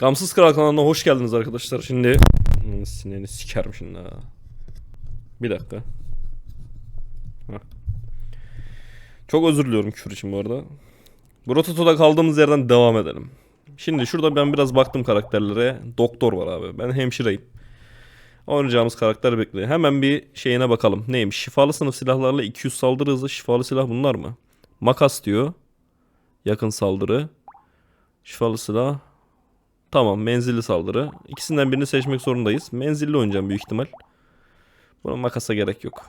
Gamsız Kral kanalına hoş geldiniz arkadaşlar. Şimdi sinirini sikerim şimdi ha. Bir dakika. Çok özür diliyorum küfür için bu arada. Bu Rototo'da kaldığımız yerden devam edelim. Şimdi şurada ben biraz baktım karakterlere. Doktor var abi. Ben hemşireyim. Oynayacağımız karakter bekliyor. Hemen bir şeyine bakalım. Neymiş? Şifalı sınıf silahlarla 200 saldırı hızı. Şifalı silah bunlar mı? Makas diyor. Yakın saldırı. Şifalı silah. Tamam menzilli saldırı. İkisinden birini seçmek zorundayız. Menzilli oynayacağım büyük ihtimal. Buna makasa gerek yok.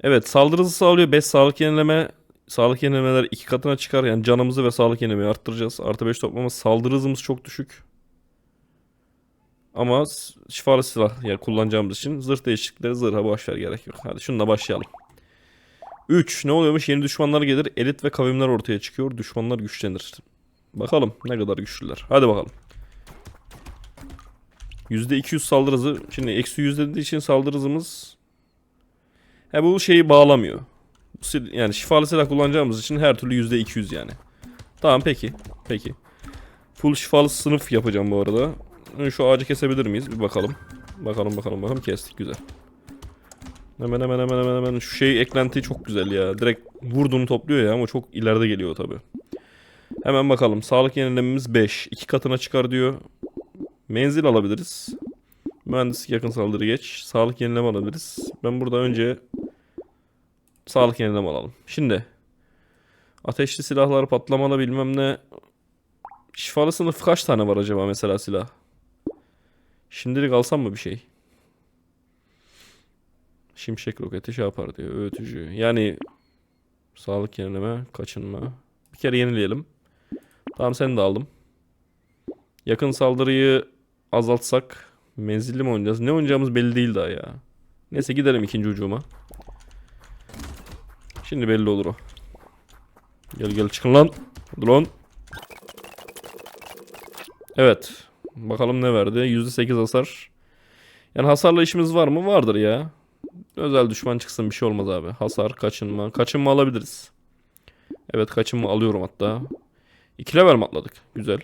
Evet saldırı hızı sağlıyor. 5 sağlık yenileme. Sağlık yenilemeler iki katına çıkar. Yani canımızı ve sağlık yenilemeyi arttıracağız. Artı 5 toplama. Saldırı hızımız çok düşük. Ama şifalı silah yani kullanacağımız için zırh değişiklikleri zırha boşver gerek yok. Hadi şununla başlayalım. 3. Ne oluyormuş? Yeni düşmanlar gelir. Elit ve kavimler ortaya çıkıyor. Düşmanlar güçlenir. Bakalım ne kadar güçlüler. Hadi bakalım. %200 saldırı hızı. Şimdi eksi yüzde dediği için saldırı hızımız... He bu şeyi bağlamıyor. Yani şifalı silah kullanacağımız için her türlü %200 yani. Tamam peki. Peki. Full şifalı sınıf yapacağım bu arada. Şu ağacı kesebilir miyiz? Bir bakalım. Bakalım bakalım bakalım kestik güzel. Hemen hemen hemen hemen hemen şu şey eklenti çok güzel ya. Direkt vurduğunu topluyor ya ama çok ileride geliyor tabi. Hemen bakalım. Sağlık yenilememiz 5. 2 katına çıkar diyor. Menzil alabiliriz. Mühendislik yakın saldırı geç. Sağlık yenileme alabiliriz. Ben burada önce sağlık yenileme alalım. Şimdi ateşli silahlar patlamalı bilmem ne. Şifalı sınıf kaç tane var acaba mesela silah? Şimdilik alsam mı bir şey? Şimşek roketi şey yapar diyor. Öğütücü. Yani sağlık yenileme, kaçınma. Bir kere yenileyelim. Tamam seni de aldım. Yakın saldırıyı azaltsak menzilli mi oynayacağız? Ne oynayacağımız belli değil daha ya. Neyse gidelim ikinci ucuma. Şimdi belli olur o. Gel gel çıkın lan. Lan. Evet. Bakalım ne verdi? %8 hasar. Yani hasarla işimiz var mı? Vardır ya. Özel düşman çıksın bir şey olmaz abi. Hasar, kaçınma. Kaçınma alabiliriz. Evet kaçınma alıyorum hatta. 2 level mi atladık? Güzel.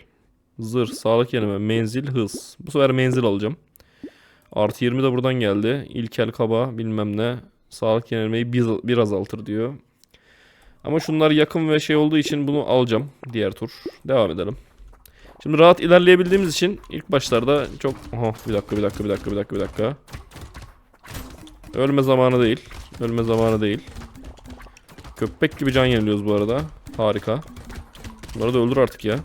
Zırh, sağlık yenileme, menzil, hız. Bu sefer menzil alacağım. Artı 20 de buradan geldi. İlkel kaba bilmem ne. Sağlık yenilemeyi bir, bir azaltır diyor. Ama şunlar yakın ve şey olduğu için bunu alacağım. Diğer tur. Devam edelim. Şimdi rahat ilerleyebildiğimiz için ilk başlarda çok... Aha bir dakika bir dakika bir dakika bir dakika bir dakika. Ölme zamanı değil. Ölme zamanı değil. Köpek gibi can yeniliyoruz bu arada. Harika. Bunları da öldür artık ya.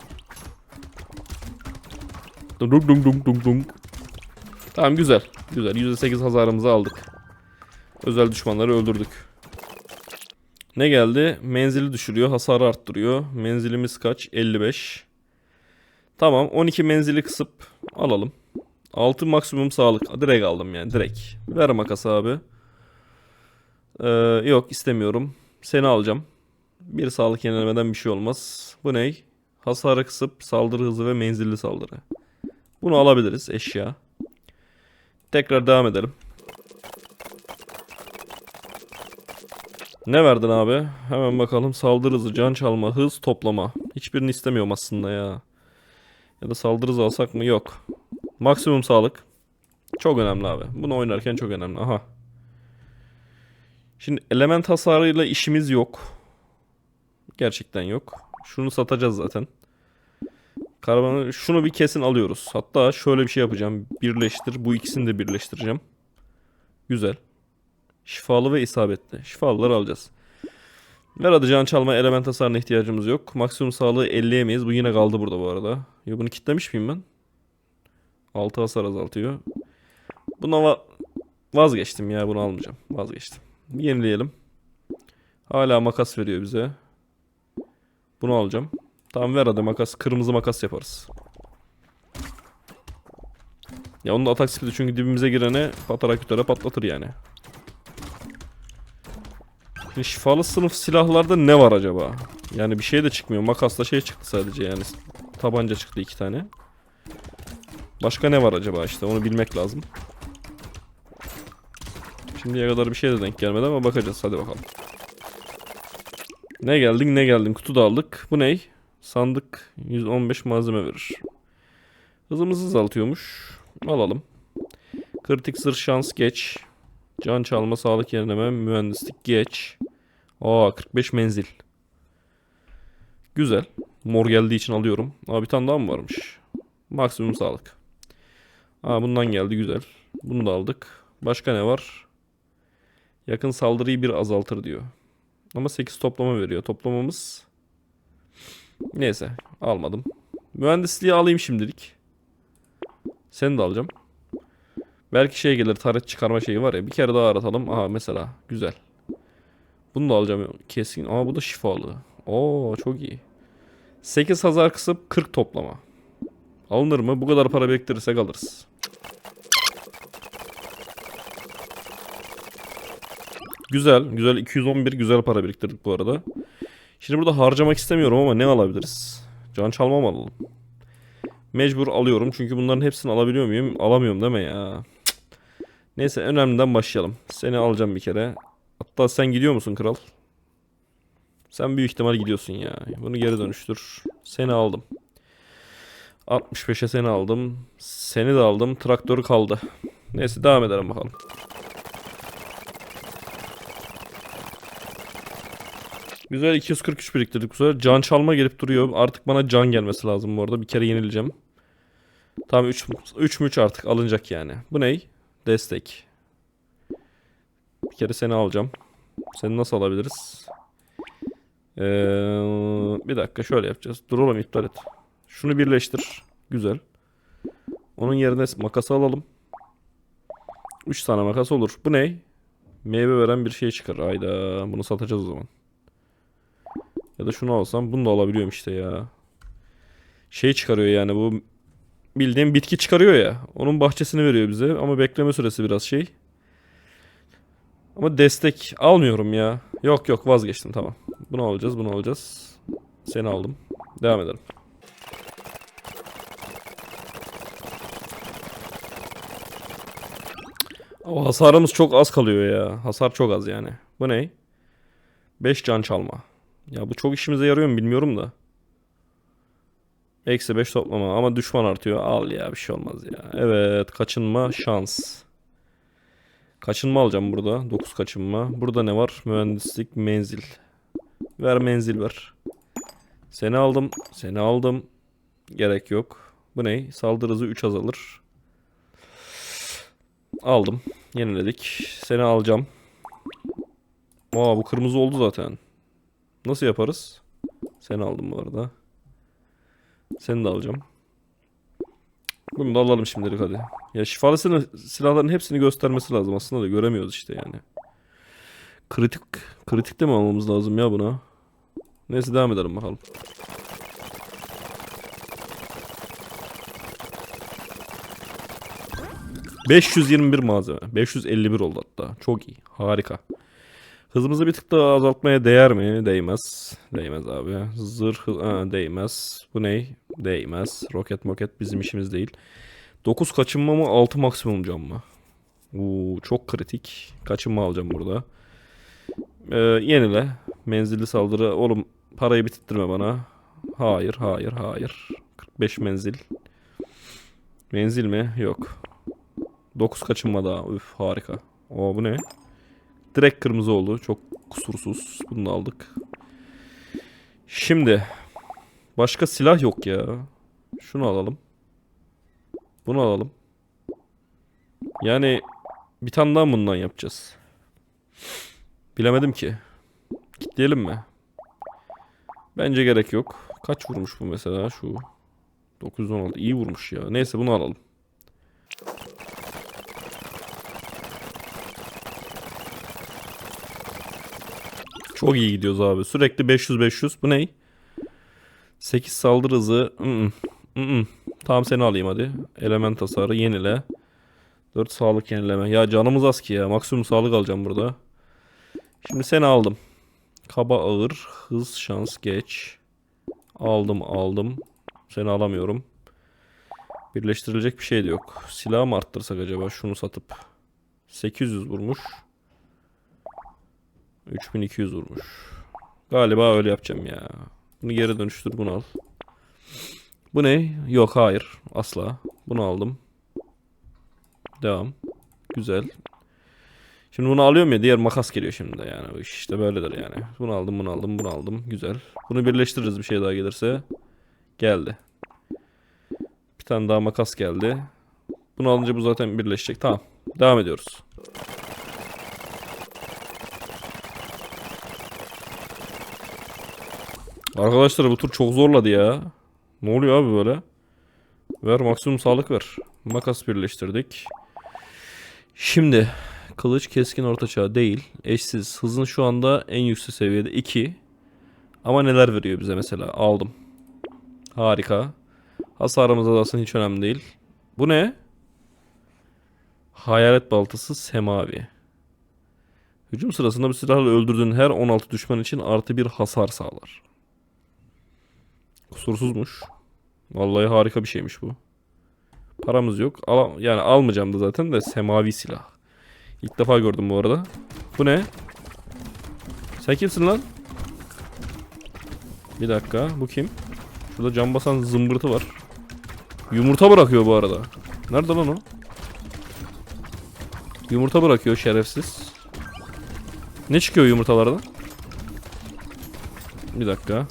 Dum dum dum dum dum. Tamam güzel. Güzel. %8 hasarımızı aldık. Özel düşmanları öldürdük. Ne geldi? Menzili düşürüyor. Hasarı arttırıyor. Menzilimiz kaç? 55. Tamam. 12 menzili kısıp alalım. 6 maksimum sağlık. Direkt aldım yani. Direkt. Ver makası abi. Ee, yok istemiyorum. Seni alacağım. Bir sağlık yenilemeden bir şey olmaz. Bu ne? Hasarı kısıp saldırı hızı ve menzilli saldırı. Bunu alabiliriz eşya. Tekrar devam edelim. Ne verdin abi? Hemen bakalım. Saldırı hızı, can çalma, hız, toplama. Hiçbirini istemiyorum aslında ya. Ya da saldırı hızı alsak mı? Yok. Maksimum sağlık. Çok önemli abi. Bunu oynarken çok önemli. Aha. Şimdi element hasarıyla işimiz yok. Gerçekten yok. Şunu satacağız zaten. Karavanı şunu bir kesin alıyoruz. Hatta şöyle bir şey yapacağım. Birleştir. Bu ikisini de birleştireceğim. Güzel. Şifalı ve isabetli. Şifalıları alacağız. Ver hadi can çalma element hasarına ihtiyacımız yok. Maksimum sağlığı 50'yemeyiz. Bu yine kaldı burada bu arada. Yo bunu kitlemiş miyim ben? 6 hasar azaltıyor. Buna va- vazgeçtim ya bunu almayacağım. Vazgeçtim. Yenileyelim. Hala makas veriyor bize. Bunu alacağım. Tamam ver hadi makas. Kırmızı makas yaparız. Ya onun da atak speed'i çünkü dibimize girene patarakütere patlatır yani. Şimdi şifalı sınıf silahlarda ne var acaba? Yani bir şey de çıkmıyor. Makasla şey çıktı sadece yani. Tabanca çıktı iki tane. Başka ne var acaba işte onu bilmek lazım. Şimdiye kadar bir şey de denk gelmedi ama bakacağız hadi bakalım. Ne geldin ne geldin kutu da aldık. Bu ney? Sandık 115 malzeme verir. Hızımızı azaltıyormuş. Alalım. Kritik zırh şans geç. Can çalma sağlık yenileme mühendislik geç. Aa 45 menzil. Güzel. Mor geldiği için alıyorum. Aa bir tane daha mı varmış? Maksimum sağlık. Aa bundan geldi güzel. Bunu da aldık. Başka ne var? Yakın saldırıyı bir azaltır diyor. Ama 8 toplama veriyor. Toplamamız Neyse almadım. Mühendisliği alayım şimdilik. Seni de alacağım. Belki şey gelir taret çıkarma şeyi var ya bir kere daha aratalım. Aha mesela güzel. Bunu da alacağım kesin. Ama bu da şifalı. Oo çok iyi. 8 hazar kısıp 40 toplama. Alınır mı? Bu kadar para biriktirirsek alırız. Güzel. Güzel. 211 güzel para biriktirdik bu arada. Şimdi burada harcamak istemiyorum ama ne alabiliriz? Can çalma alalım? Mecbur alıyorum çünkü bunların hepsini alabiliyor muyum? Alamıyorum mi ya? Cık. Neyse önemliden başlayalım. Seni alacağım bir kere. Hatta sen gidiyor musun kral? Sen büyük ihtimal gidiyorsun ya. Bunu geri dönüştür. Seni aldım. 65'e seni aldım. Seni de aldım. Traktörü kaldı. Neyse devam edelim bakalım. Güzel 243 biriktirdik bu sefer. Can çalma gelip duruyor. Artık bana can gelmesi lazım bu arada. Bir kere yenileceğim. Tamam 3 3 3 artık alınacak yani. Bu ney? Destek. Bir kere seni alacağım. Seni nasıl alabiliriz? Ee, bir dakika şöyle yapacağız. Dur oğlum iptal et. Şunu birleştir. Güzel. Onun yerine makası alalım. 3 tane makas olur. Bu ne? Meyve veren bir şey çıkar. Ayda bunu satacağız o zaman. Ya da şunu alsam bunu da alabiliyorum işte ya. Şey çıkarıyor yani bu bildiğim bitki çıkarıyor ya. Onun bahçesini veriyor bize ama bekleme süresi biraz şey. Ama destek almıyorum ya. Yok yok vazgeçtim tamam. Bunu alacağız bunu alacağız. Seni aldım. Devam edelim. O hasarımız çok az kalıyor ya. Hasar çok az yani. Bu ne? 5 can çalma. Ya bu çok işimize yarıyor mu bilmiyorum da. Eksi 5 toplama ama düşman artıyor. Al ya bir şey olmaz ya. Evet kaçınma şans. Kaçınma alacağım burada. 9 kaçınma. Burada ne var? Mühendislik menzil. Ver menzil ver. Seni aldım. Seni aldım. Gerek yok. Bu ne? Saldırı hızı 3 azalır. Aldım. Yeniledik. Seni alacağım. Aa bu kırmızı oldu zaten. Nasıl yaparız? Seni aldım bu arada. Seni de alacağım. Bunu da alalım şimdilik hadi. Ya şifalısını silahların hepsini göstermesi lazım aslında da göremiyoruz işte yani. Kritik kritik de mi almamız lazım ya buna? Neyse devam edelim bakalım. ...521 malzeme. 551 oldu hatta. Çok iyi. Harika. Hızımızı bir tık daha azaltmaya değer mi? Değmez. Değmez abi. Zırh ha, değmez. Bu ne? Değmez. Roket moket bizim işimiz değil. 9 kaçınma mı 6 maksimum can mı? Oo, çok kritik. Kaçınma alacağım burada. Ee, yenile. Menzilli saldırı. Oğlum parayı bitirtme bana. Hayır, hayır, hayır. 45 menzil. Menzil mi? Yok. 9 kaçınma daha. Üf harika. Oo bu ne? Direkt kırmızı oldu. Çok kusursuz. Bunu aldık. Şimdi. Başka silah yok ya. Şunu alalım. Bunu alalım. Yani bir tane daha bundan yapacağız. Bilemedim ki. Kitleyelim mi? Bence gerek yok. Kaç vurmuş bu mesela şu? 916. İyi vurmuş ya. Neyse bunu alalım. Çok iyi gidiyoruz abi. Sürekli 500-500. Bu ne? 8 saldırı hızı. Mm -mm. Tamam seni alayım hadi. Element hasarı yenile. 4 sağlık yenileme. Ya canımız az ki ya. Maksimum sağlık alacağım burada. Şimdi seni aldım. Kaba ağır. Hız şans geç. Aldım aldım. Seni alamıyorum. Birleştirilecek bir şey de yok. Silah mı arttırsak acaba şunu satıp. 800 vurmuş. 3200 vurmuş. Galiba öyle yapacağım ya. Bunu geri dönüştür bunu al. Bu ne? Yok hayır. Asla. Bunu aldım. Devam. Güzel. Şimdi bunu alıyorum ya diğer makas geliyor şimdi de yani. İşte böyledir yani. Bunu aldım bunu aldım bunu aldım. Güzel. Bunu birleştiririz bir şey daha gelirse. Geldi. Bir tane daha makas geldi. Bunu alınca bu zaten birleşecek. Tamam. Devam ediyoruz. Arkadaşlar bu tur çok zorladı ya. Ne oluyor abi böyle? Ver maksimum sağlık ver. Makas birleştirdik. Şimdi kılıç keskin ortaçağ değil. Eşsiz. Hızın şu anda en yüksek seviyede 2. Ama neler veriyor bize mesela? Aldım. Harika. Hasarımız azalsın hiç önemli değil. Bu ne? Hayalet baltası semavi. Hücum sırasında bir silahla öldürdüğün her 16 düşman için artı bir hasar sağlar. Kusursuzmuş. Vallahi harika bir şeymiş bu. Paramız yok. Al yani almayacağım da zaten de semavi silah. İlk defa gördüm bu arada. Bu ne? Sen kimsin lan? Bir dakika. Bu kim? Şurada cam basan zımbırtı var. Yumurta bırakıyor bu arada. Nerede lan o? Yumurta bırakıyor şerefsiz. Ne çıkıyor yumurtalardan? Bir dakika.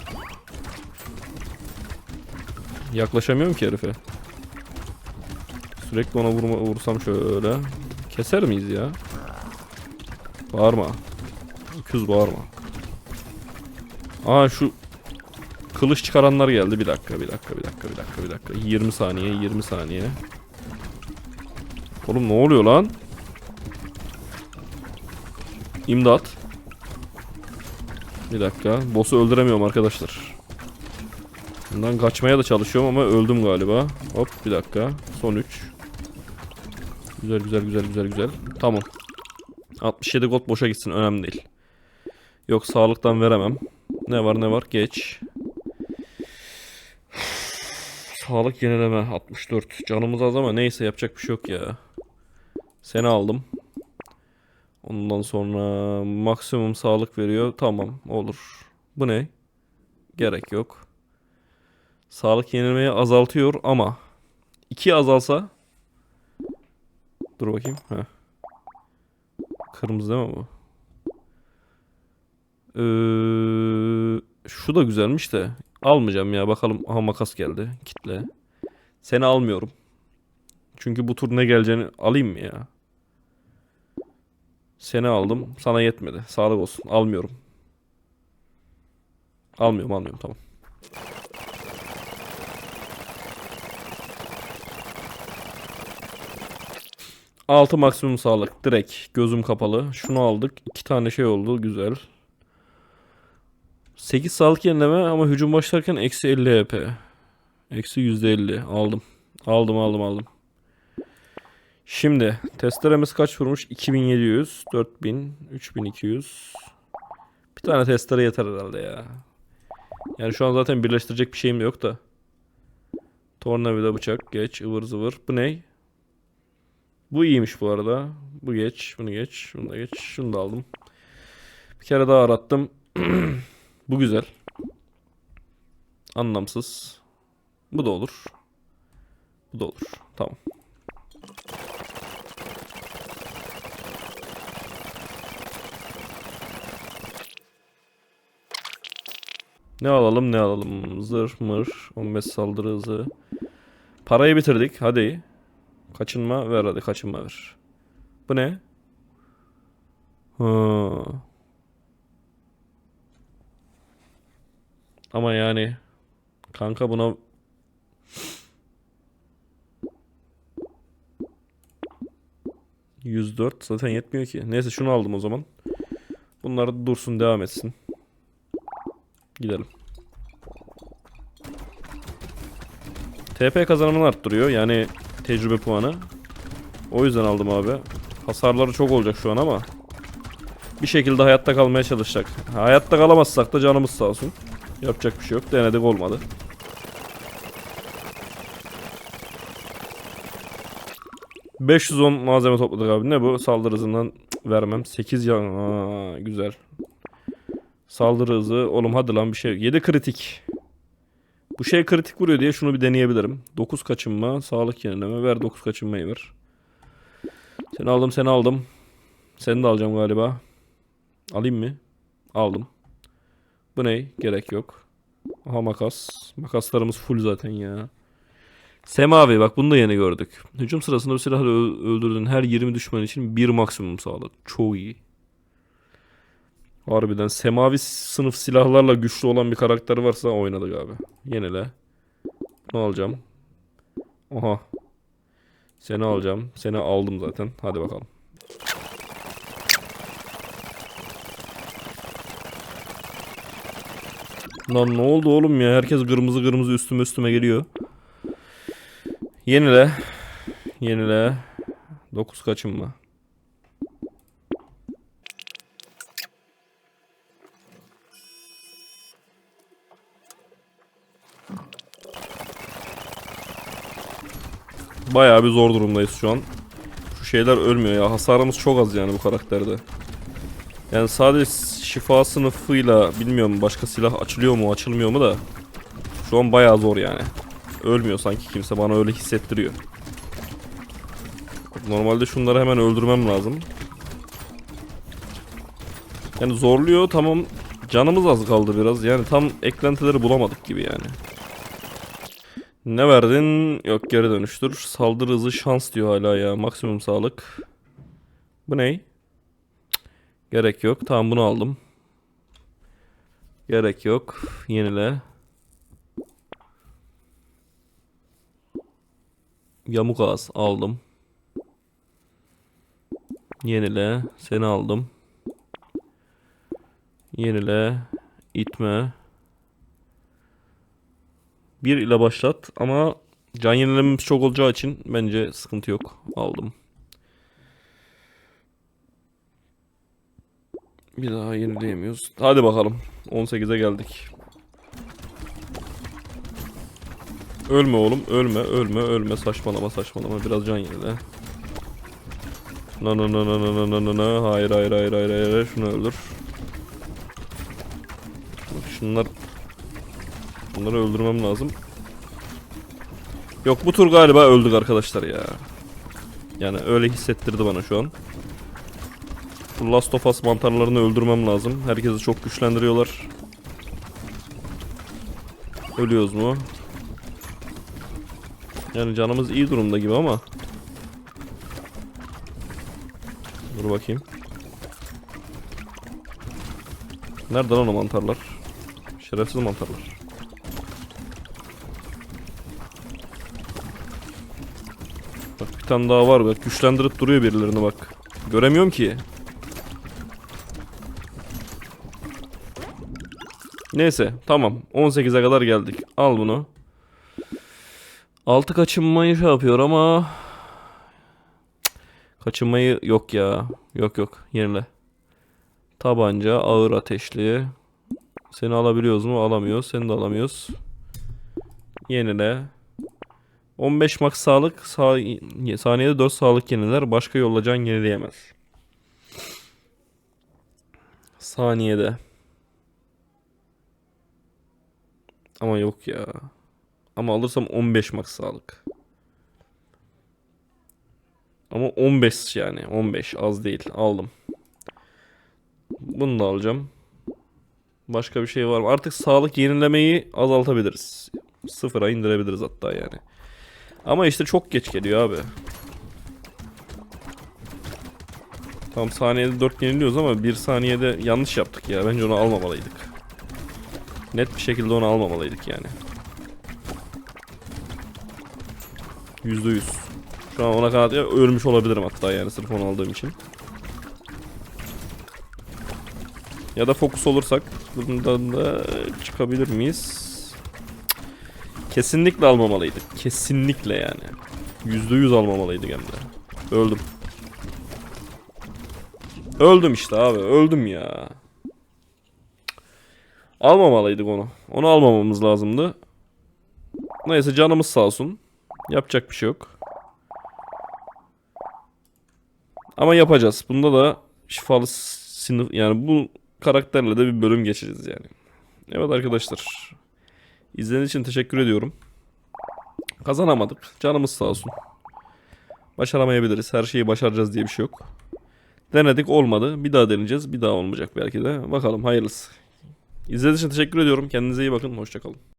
Yaklaşamıyorum ki herife. Sürekli ona vurma, vursam şöyle. Keser miyiz ya? Bağırma. Öküz bağırma. Aa şu kılıç çıkaranlar geldi. Bir dakika, bir dakika, bir dakika, bir dakika, bir dakika. 20 saniye, 20 saniye. Oğlum ne oluyor lan? İmdat. Bir dakika. Boss'u öldüremiyorum arkadaşlar. Bundan kaçmaya da çalışıyorum ama öldüm galiba. Hop bir dakika. Son 3. Güzel güzel güzel güzel güzel. Tamam. 67 gold boşa gitsin önemli değil. Yok sağlıktan veremem. Ne var ne var geç. Sağlık yenileme 64. Canımız az ama neyse yapacak bir şey yok ya. Seni aldım. Ondan sonra maksimum sağlık veriyor. Tamam olur. Bu ne? Gerek yok. Sağlık yenilmeyi azaltıyor ama 2 azalsa Dur bakayım. Heh. Kırmızı değil mi bu? Ee, şu da güzelmiş de almayacağım ya bakalım. Aha makas geldi. Kitle. Seni almıyorum. Çünkü bu tur ne geleceğini alayım mı ya? Seni aldım. Sana yetmedi. Sağlık olsun. Almıyorum. Almıyorum almıyorum tamam. Altı maksimum sağlık. Direkt gözüm kapalı. Şunu aldık. İki tane şey oldu. Güzel. 8 sağlık yenileme ama hücum başlarken eksi 50 HP. Eksi %50. Aldım. Aldım aldım aldım. Şimdi testeremiz kaç vurmuş? 2700, 4000, 3200. Bir tane testere yeter herhalde ya. Yani şu an zaten birleştirecek bir şeyim yok da. Tornavida bıçak geç ıvır zıvır. Bu ne? Bu iyiymiş bu arada. Bu geç, bunu geç, bunu da geç. Şunu da aldım. Bir kere daha arattım. bu güzel. Anlamsız. Bu da olur. Bu da olur. Tamam. Ne alalım ne alalım. Zırh mır. 15 saldırı hızı. Parayı bitirdik. Hadi. Kaçınma ver hadi kaçınma ver. Bu ne? Ha. Ama yani kanka buna ...104 zaten yetmiyor ki. Neyse şunu aldım o zaman. Bunlar dursun devam etsin. Gidelim. TP kazanımını arttırıyor. Yani tecrübe puanı. O yüzden aldım abi. Hasarları çok olacak şu an ama. Bir şekilde hayatta kalmaya çalışacak. Hayatta kalamazsak da canımız sağ olsun. Yapacak bir şey yok. Denedik olmadı. ...510 malzeme topladık abi. Ne bu? Saldırı hızından vermem. 8 yan. Aa, güzel. Saldırı hızı. Oğlum hadi lan bir şey. 7 kritik. Bu şey kritik vuruyor diye şunu bir deneyebilirim. 9 kaçınma, sağlık yenileme. Ver 9 kaçınmayı ver. Seni aldım, seni aldım. Seni de alacağım galiba. Alayım mı? Aldım. Bu ne? Gerek yok. Aha makas. Makaslarımız full zaten ya. Semavi bak bunu da yeni gördük. Hücum sırasında bu silahla öldürdüğün her 20 düşman için bir maksimum sağlık. Çok iyi. Harbiden semavi sınıf silahlarla güçlü olan bir karakter varsa oynadık abi. Yenile. Ne alacağım? Oha. Seni alacağım. Seni aldım zaten. Hadi bakalım. Lan ne oldu oğlum ya? Herkes kırmızı kırmızı üstüme üstüme geliyor. Yenile. Yenile. 9 kaçınma. Bayağı bir zor durumdayız şu an. Şu şeyler ölmüyor ya. Hasarımız çok az yani bu karakterde. Yani sadece şifa sınıfıyla bilmiyorum başka silah açılıyor mu açılmıyor mu da. Şu an bayağı zor yani. Ölmüyor sanki kimse bana öyle hissettiriyor. Normalde şunları hemen öldürmem lazım. Yani zorluyor tamam. Canımız az kaldı biraz. Yani tam eklentileri bulamadık gibi yani. Ne verdin? Yok geri dönüştür. Saldırı hızı şans diyor hala ya. Maksimum sağlık. Bu ne? Cık, Gerek yok. Tamam bunu aldım. Gerek yok. Yenile. Yamuk ağız aldım. Yenile. Seni aldım. Yenile. itme. 1 ile başlat ama can yenilememiz çok olacağı için bence sıkıntı yok. Aldım. Bir daha yenileyemiyoruz. Hadi bakalım. 18'e geldik. Ölme oğlum. Ölme. Ölme. Ölme. Saçmalama. Saçmalama. Biraz can yenile. Na na na na na na na na. Hayır hayır hayır hayır hayır. Şunu öldür. Şunlar Bunları öldürmem lazım. Yok bu tur galiba öldük arkadaşlar ya. Yani öyle hissettirdi bana şu an. Bu Last of Us mantarlarını öldürmem lazım. Herkesi çok güçlendiriyorlar. Ölüyoruz mu? Yani canımız iyi durumda gibi ama. Dur bakayım. Nerede lan o mantarlar? Şerefsiz mantarlar. Tane daha var bak güçlendirip duruyor birilerini bak. Göremiyorum ki. Neyse tamam 18'e kadar geldik. Al bunu. 6 kaçınmayı şey yapıyor ama Kaçınmayı yok ya. Yok yok yenile. Tabanca ağır ateşli. Seni alabiliyoruz mu? Alamıyoruz. Seni de alamıyoruz. Yenile. 15 max sağlık sağ, saniyede 4 sağlık yeniler. Başka yolla can yenileyemez. Saniyede. Ama yok ya. Ama alırsam 15 max sağlık. Ama 15 yani. 15 az değil. Aldım. Bunu da alacağım. Başka bir şey var mı? Artık sağlık yenilemeyi azaltabiliriz. Sıfıra indirebiliriz hatta yani. Ama işte çok geç geliyor abi. Tam saniyede 4 yeniliyoruz ama 1 saniyede yanlış yaptık ya. Bence onu almamalıydık. Net bir şekilde onu almamalıydık yani. %100. Şu an ona ya ölmüş olabilirim hatta yani sırf onu aldığım için. Ya da fokus olursak bundan da çıkabilir miyiz? Kesinlikle almamalıydık. Kesinlikle yani. Yüzde yüz almamalıydık hem de. Öldüm. Öldüm işte abi. Öldüm ya. Almamalıydık onu. Onu almamamız lazımdı. Neyse canımız sağ olsun. Yapacak bir şey yok. Ama yapacağız. Bunda da şifalı sınıf yani bu karakterle de bir bölüm geçeceğiz yani. Evet arkadaşlar. İzlediğiniz için teşekkür ediyorum. Kazanamadık. Canımız sağ olsun. Başaramayabiliriz. Her şeyi başaracağız diye bir şey yok. Denedik olmadı. Bir daha deneyeceğiz. Bir daha olmayacak belki de. Bakalım hayırlısı. İzlediğiniz için teşekkür ediyorum. Kendinize iyi bakın. Hoşçakalın.